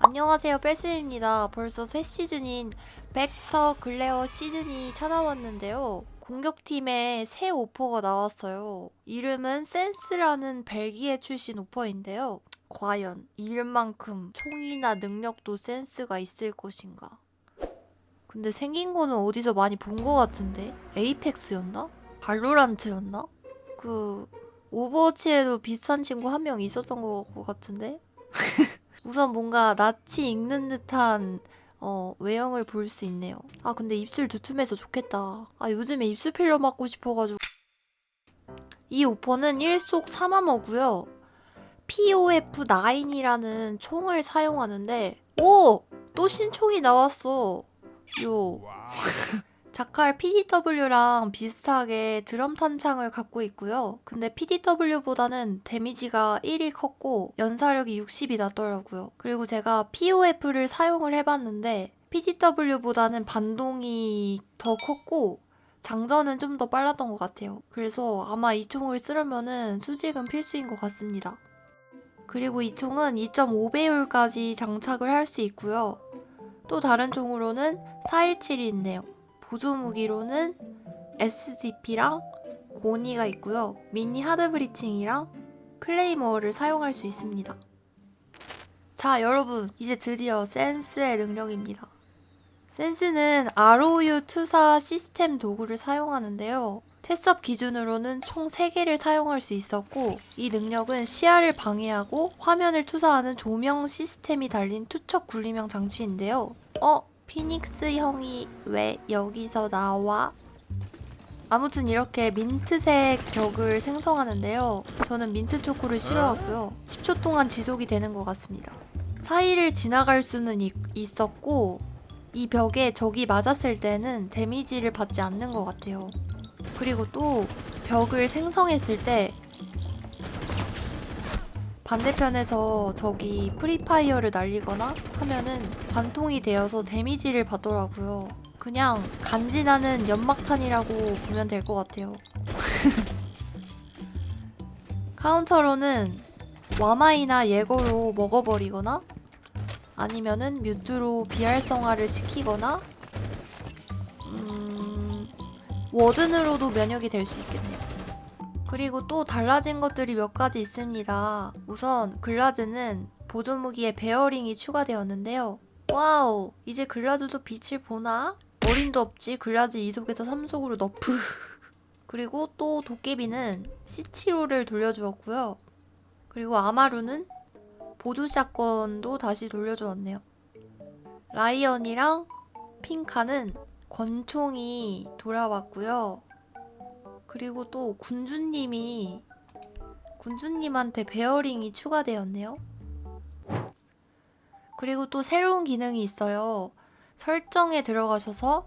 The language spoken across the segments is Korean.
안녕하세요 뺄스입니다. 벌써 새 시즌인 벡터 글레어 시즌이 찾아왔는데요. 공격팀에 새 오퍼가 나왔어요. 이름은 센스라는 벨기에 출신 오퍼인데요. 과연 이름만큼 총이나 능력도 센스가 있을 것인가? 근데 생긴 거는 어디서 많이 본 것 같은데? 에이펙스였나? 발로란트였나? 그 오버워치에도 비슷한 친구 한 명 있었던 것 같은데? 우선 뭔가 낯이 익는 듯한 어, 외형을 볼 수 있네요. 아 근데 입술 두툼해서 좋겠다. 아 요즘에 입술 필러 맞고 싶어가지고 이 오퍼는 일속 3암호고요. POF9이라는 총을 사용하는데 오! 또 신총이 나왔어. 요 자칼 PDW랑 비슷하게 드럼 탄창을 갖고 있고요. 근데 PDW보다는 데미지가 1이 컸고 연사력이 60이 났더라고요. 그리고 제가 POF를 사용을 해봤는데 PDW보다는 반동이 더 컸고 장전은 좀 더 빨랐던 것 같아요. 그래서 아마 이 총을 쓰려면은 수직은 필수인 것 같습니다. 그리고 이 총은 2.5배율까지 장착을 할 수 있고요. 또 다른 총으로는 417이 있네요. 보조 무기로는 SCP랑 고니가 있고요. 미니 하드 브리칭이랑 클레이머를 사용할 수 있습니다. 자, 여러분, 이제 드디어 센스의 능력입니다. 센스는 ROU 투사 시스템 도구를 사용하는데요. 테스업 기준으로는 총 3개를 사용할 수 있었고, 이 능력은 시야를 방해하고 화면을 투사하는 조명 시스템이 달린 투척 분리명 장치인데요. 어? 피닉스 형이 왜 여기서 나와? 아무튼 이렇게 민트색 벽을 생성하는데요. 저는 민트 초코를 싫어하고요. 10초 동안 지속이 되는 것 같습니다. 사이를 지나갈 수는 있, 있었고 이 벽에 적이 맞았을 때는 데미지를 받지 않는 것 같아요. 그리고 또 벽을 생성했을 때 반대편에서 적이 프리파이어를 날리거나 하면은 관통이 되어서 데미지를 받더라고요. 그냥 간지나는 연막탄이라고 보면 될 것 같아요. 카운터로는 와마이나 예거로 먹어버리거나 아니면은 뮤트로 비활성화를 시키거나 음, 워든으로도 면역이 될 수 있겠네요. 그리고 또 달라진 것들이 몇 가지 있습니다. 우선 글라즈는 보조 무기에 베어링이 추가되었는데요. 와우, 이제 글라즈도 빛을 보나? 어림도 없지. 글라즈 2속에서 3속으로 너프. 그리고 또 도깨비는 C7호를 돌려주었고요. 그리고 아마루는 보조 샷건도 다시 돌려주었네요. 라이언이랑 핑카는 권총이 돌아왔고요. 그리고 또 군주님이 군주님한테 베어링이 추가되었네요. 그리고 또 새로운 기능이 있어요. 설정에 들어가셔서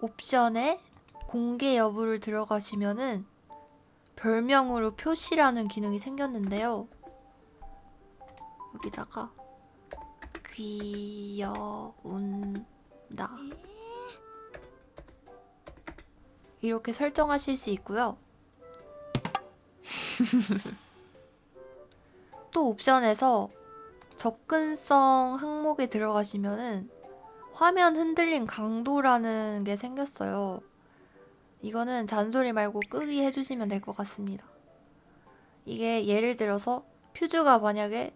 옵션에 공개 여부를 들어가시면은 별명으로 표시라는 기능이 생겼는데요. 여기다가 귀여운다. 이렇게 설정하실 수 있고요. 또 옵션에서 접근성 항목에 들어가시면은 화면 흔들림 강도라는 게 생겼어요. 이거는 잔소리 말고 끄기 해주시면 될 것 같습니다. 이게 예를 들어서 퓨즈가 만약에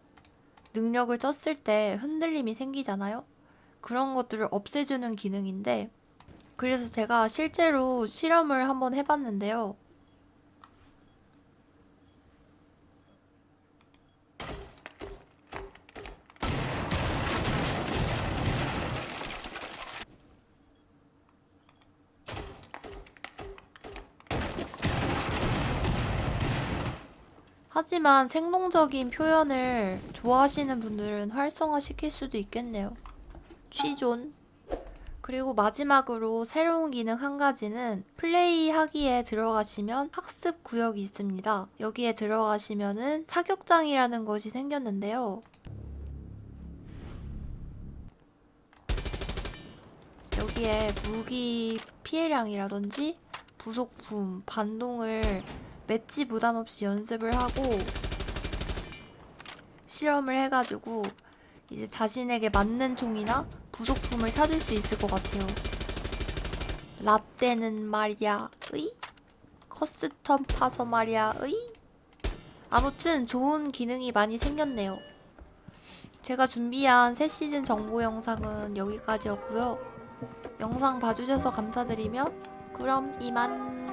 능력을 썼을 때 흔들림이 생기잖아요. 그런 것들을 없애주는 기능인데 그래서 제가 실제로 실험을 한번 해봤는데요. 하지만 생동적인 표현을 좋아하시는 분들은 활성화시킬 수도 있겠네요. 취존. 그리고 마지막으로 새로운 기능 한 가지는 플레이 하기에 들어가시면 학습 구역이 있습니다. 여기에 들어가시면은 사격장이라는 것이 생겼는데요. 여기에 무기 피해량이라든지 부속품, 반동을 맷지 부담 없이 연습을 하고 실험을 해가지고 이제 자신에게 맞는 총이나 부속품을 찾을 수 있을 것 같아요. 라떼는 말이야, 의? 커스텀 파서 말이야, 의? 아무튼 좋은 기능이 많이 생겼네요. 제가 준비한 새 시즌 정보 영상은 여기까지였고요. 영상 봐주셔서 감사드리며 그럼 이만